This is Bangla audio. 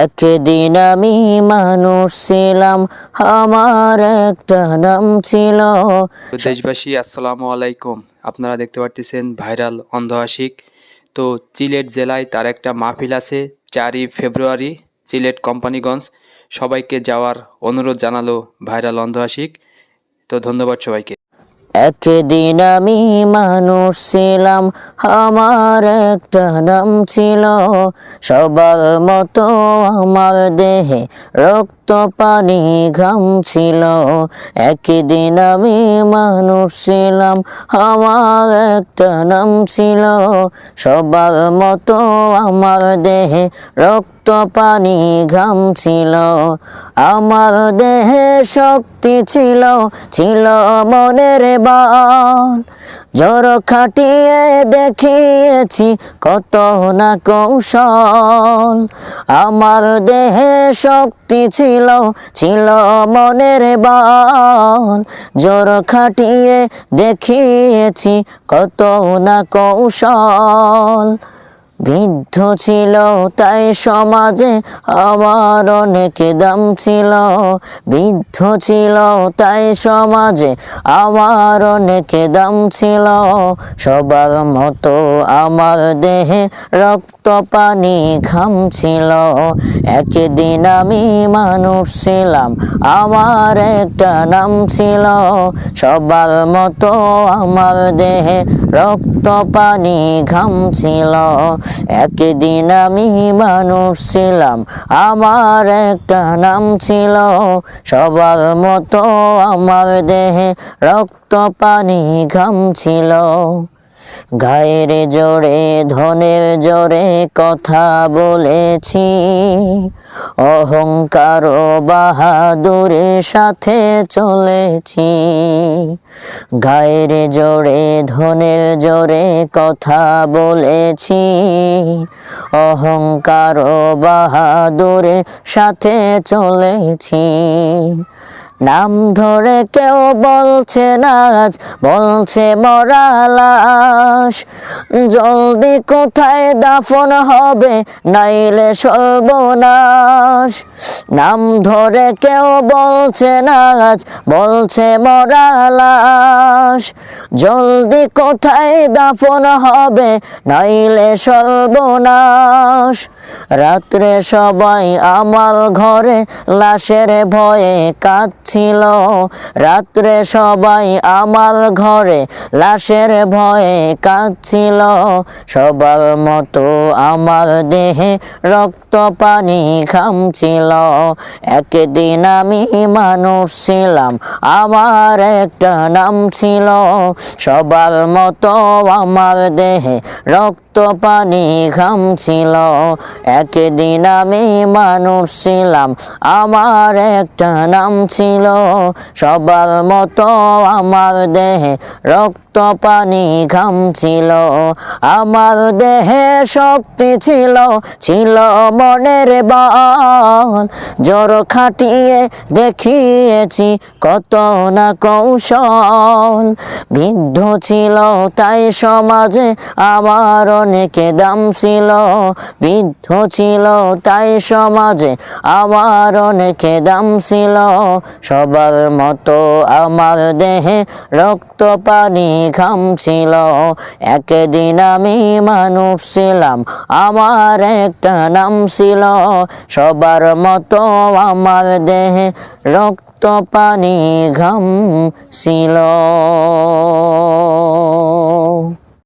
একদিন আমি মানুষ ছিলাম, আমার একটা নাম ছিল। দেশবাসী, আসসালামু আলাইকুম। আপনারা দেখতে পারতেছেন ভাইরাল অন্ধ আশিক তো সিলেট জেলায় তার একটা মাহফিল আছে, চারই ফেব্রুয়ারি সিলেট কোম্পানিগঞ্জ। সবাইকে যাওয়ার অনুরোধ জানালো ভাইরাল অন্ধ আশিক তো ধন্যবাদ সবাইকে। একদিন আমি মানুষ ছিলাম, আমার একটা নাম ছিল সবার মতো, আমার দেহে রক্ত পানি ঘাম ছিল। একদিন আমি মানুষ ছিলাম, আমার একটা নাম ছিল সবার মতো, আমার দেহে রক্ত পানি ঘাম ছিল। আমার দেহে শক্তি ছিল ছিল মনের বান জ্বর খাটিয়ে দেখিয়েছি কত না কৌশল। আমার দেহে শক্তি ছিল ছিল মনের বান জ্বর খাটিয়ে দেখিয়েছি কত না কৌশল। বৃদ্ধ ছিল, তাই সমাজে আমার অনেক দাম ছিল। বৃদ্ধ ছিল, তাই সমাজে আমার অনেক দাম ছিল। সবার মতো আমার দেহে রক্ত পানি ঘাম ছিল। একদিন আমি মানুষ ছিলাম, আমার একটা নাম ছিল। সবার মতো আমার দেহে রক্ত পানি ঘাম ছিল। একদিন আমি মানুষ ছিলাম, আমার একটা নাম ছিল সবার মতো, আমার দেহে রক্ত পানি ঘাম ছিল। গায়ের জোরে, ধনের জোরে কথা বলেছি। অহংকার ও বাহাদুরের সাথে চলেছি। গায়ের জোরে, ধনের জোরে কথা বলেছি। অহংকার ও বাহাদুরের সাথে চলেছি। নাম ধরে কেউ বলছে নাচ বলছে মরা লাশ। জলদি কোথায় দাফন হবে, নাইলে সর্বনাশ। নাম ধরে কেউ বলছে নাচ বলছে মরা লাশ। জলদি কোথায় দাফন হবে, নাইলে সর্বনাশ। রাত্রে সবাই আমার ঘরে, লাশের ভয়ে কাঁদছিল রাত্রে সবাই আমার ঘরে লাশের ভয়ে কাঁদছিল। সবার মতো আমার দেহে রক্ত পানি খামছিল একদিন আমি মানুষ ছিলাম, আমার একটা নাম ছিল। সবার মতো আমার দেহে রক্ত পানি ঘামছিল একদিন আমি মানুষ ছিলাম, আমার একটা নাম ছিল। সবার মতো আমার দেহে রক্ত পানি ঘামছিল আমার দেহে শক্তি ছিল ছিল মনের বান জ্বর খাটিয়ে দেখিয়েছি কত না কৌশল। বৃদ্ধ ছিল, তাই সমাজে আমার অনেকে দাম ছিল। বৃদ্ধ ছিল, তাই সমাজে আমার অনেকে দাম ছিল। সবার মতো আমার দেহে রক্ত, পানি, ঘাম ছিল। একদিন আমি মানুষ ছিলাম, আমার একটা নাম ছিল সবার মতো আমার দেহে রক্ত পানি ঘাম ছিল।